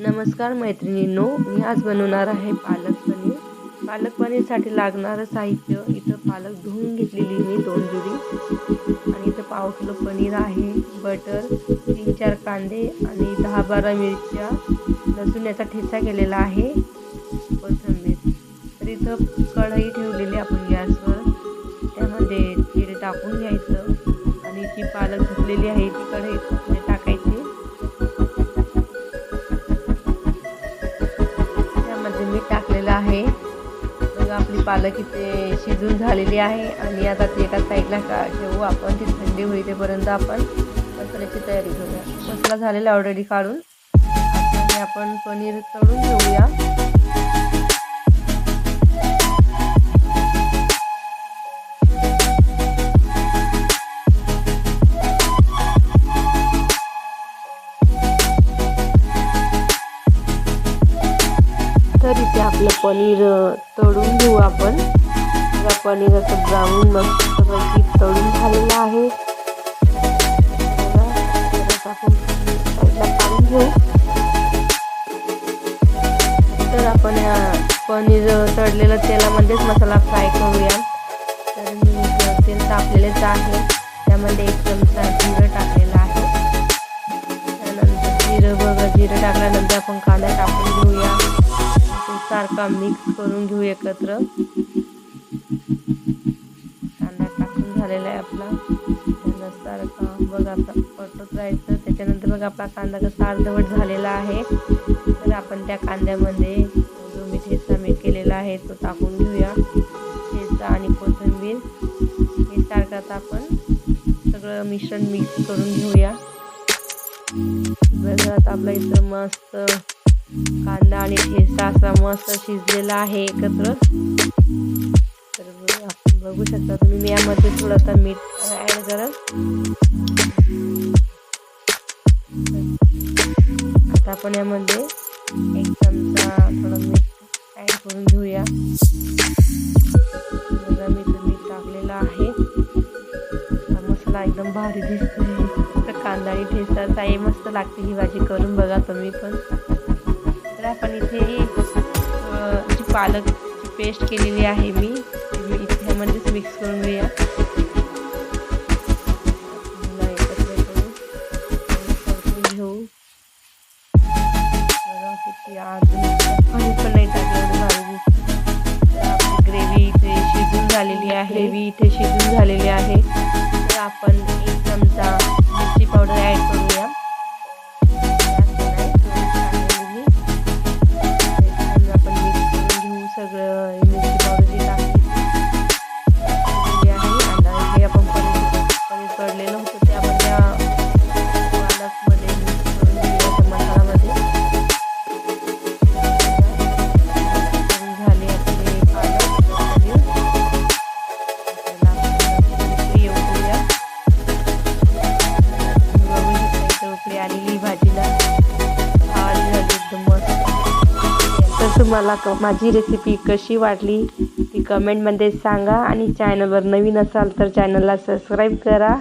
नमस्कार मैत्रिणींनो मी आज बनवणार आहे पालक पनीर. पालक पनीरसाठी लागणारं साहित्य इथं पालक धुवून घेतलेली मी दोन जुडी आणि इथं पाव किलो पनीर आहे बटर तीन चार कांदे आणि दहा बारा मिरच्या. लसूण याचा ठेचा केलेला आहे कोथंबीर. तर इथं कढई ठेवलेली आपण गॅसवर. त्यामध्ये तेल टाकून घ्यायचं. आणि जी पालक धुतलेली आहे ती कढईत टाकायची. त्यामध्ये मी टाकलेलं आहे. मग आपली पालक इथे शिजून झालेली आहे आणि आता ते एका साईडला का ठेवू आपण ती थंडी होईपर्यंत आपण मसाल्याची तयारी करूया. मसाला झालेला ऑलरेडी काढून आपण पनीर तळून घेऊया. तर इथे आपलं पनीर तळून घेऊ आपण. पनीर असं ब्राऊन मस्तपैकी तळून झालेलं आहे. आपण साईडला काढून घेऊ. तर आपण पनीर तळलेलं तेलामध्येच मसाला फ्राय करूया. तर मी तेल तापलेलेच आहे. त्यामध्ये एक चमचा जिरं टाकलेला आहे. त्यानंतर जिरं बघा जिरं टाकल्यानंतर आपण कांदा टाकून घेऊया. सारखा मिक्स करून घेऊ एकत्र. कांदा टाकून झालेला आहे आपला. कांदा सारखा. बघा आता परतत राहायचं. त्याच्यानंतर बघा आपला कांदा कसा अर्धवट झालेला आहे. तर आपण त्या कांद्यामध्ये जो मी ठेचा मीठ केलेला आहे तो टाकून घेऊया. ठेचा आणि कोथिंबीर. हे सारखं आपण सगळं मिश्रण मिक्स करून घेऊया. बघा आता इथं मस्त कांदा आणि ठेचा असा मस्त शिजलेला आहे एकत्र तर आपण बघू शकता तुम्ही मी यामध्ये थोडासा मीठ ॲड करा आता आपण यामध्ये एक चमचा थोडं मीठ ॲड करून घेऊया. बघा मी मीठ टाकलेलं आहे. मसाला एकदम भारी दिसतो कांदा आणि ठेचा ताई मस्त लागते ही भाजी करून बघा तुम्ही पण. आपण इथे जी पालकची पेस्ट केलेली आहे मी इथे मिक्स करून घेऊया. एकत्र करून घेऊ. पण नाही टाकलं आपली ग्रेव्ही इथे शिजून झालेली आहे. ग्रेव्ही इथे शिजून झालेली आहे. तर आपण एक चमचा मिरची पावडर ॲड करूया मला तुम्हाला क माझी रेसिपी कशी वाटली ती कमेंटमध्ये सांगा आणि चॅनलवर नवीन असाल तर चॅनलला सबस्क्राईब करा.